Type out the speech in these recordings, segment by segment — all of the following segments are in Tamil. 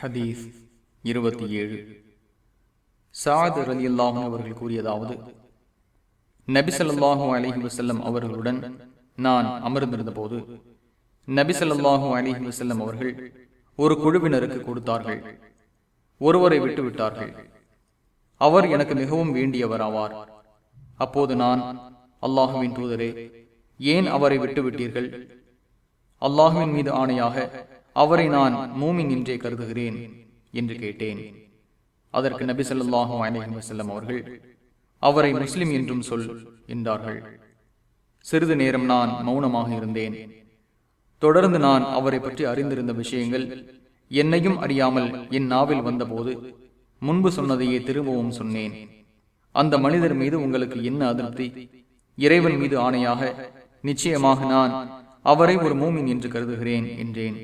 ஹதீஸ் இருபத்தி ஏழு. சாத் அலி அல்லாஹும் அவர்கள் கூறியதாவது நபிசல்லாஹூ அலிஹி வசல்லம் அவர்களுடன் நான் அமர்ந்திருந்த போது நபிசல்லாஹூ அலிஹி வசல்லம் அவர்கள் ஒரு குழுவினருக்கு கொடுத்தார்கள். ஒருவரை விட்டு விட்டார்கள் அவர் எனக்கு மிகவும் வேண்டியவராவார். அப்போது நான் அல்லாஹுவின் தூதரே ஏன் அவரை விட்டுவிட்டீர்கள்? அல்லாஹுவின் மீது ஆணையாக அவரை நான் மூமின் என்றே கருதுகிறேன் என்று கேட்டேன். அதற்கு நபி சொல்லாஹும் அலைஹி அவர்கள் அவரை முஸ்லிம் என்றும் சொல் என்றார்கள். சிறிது நேரம் நான் மௌனமாக இருந்தேன். தொடர்ந்து நான் அவரை பற்றி அறிந்திருந்த விஷயங்கள் என்னையும் அறியாமல் என் நாவில் வந்தபோது முன்பு சொன்னதையே திரும்பவும் சொன்னேன். அந்த மனிதர் மீது உங்களுக்கு என்ன அதிருப்தி? இறைவன் மீது ஆணையாக நிச்சயமாக நான் அவரை ஒரு மூமின் என்று கருதுகிறேன் என்றேன்.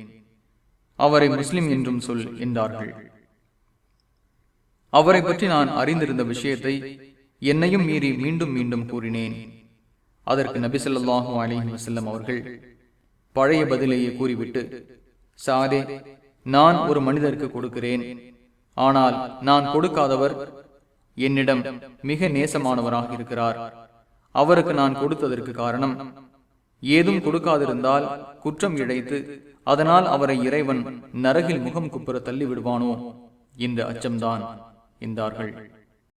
அவரை முஸ்லிம் என்றும் சொல் என்றார்கள். அவரை பற்றி நான் அறிந்திருந்த விஷயத்தை என்னையும் மீறி மீண்டும் மீண்டும் கூறினேன். அதற்கு நபிசல்லாஹு ஸல்லல்லாஹு வசல்லம் அவர்கள் பழைய பதிலேயே கூறிவிட்டு சாதே நான் ஒரு மனிதருக்கு கொடுக்கிறேன். ஆனால் நான் கொடுக்காதவர் என்னிடம் மிக நேசமானவராக இருக்கிறார். அவருக்கு நான் கொடுத்ததற்கு காரணம் ஏதும் கொடுக்காதிருந்தால் குற்றம் இழைத்து அதனால் அவரை இறைவன் நரகில் முகம் குப்புற தள்ளி விடுவானோ என்ற அச்சம்தான் என்றார்கள்.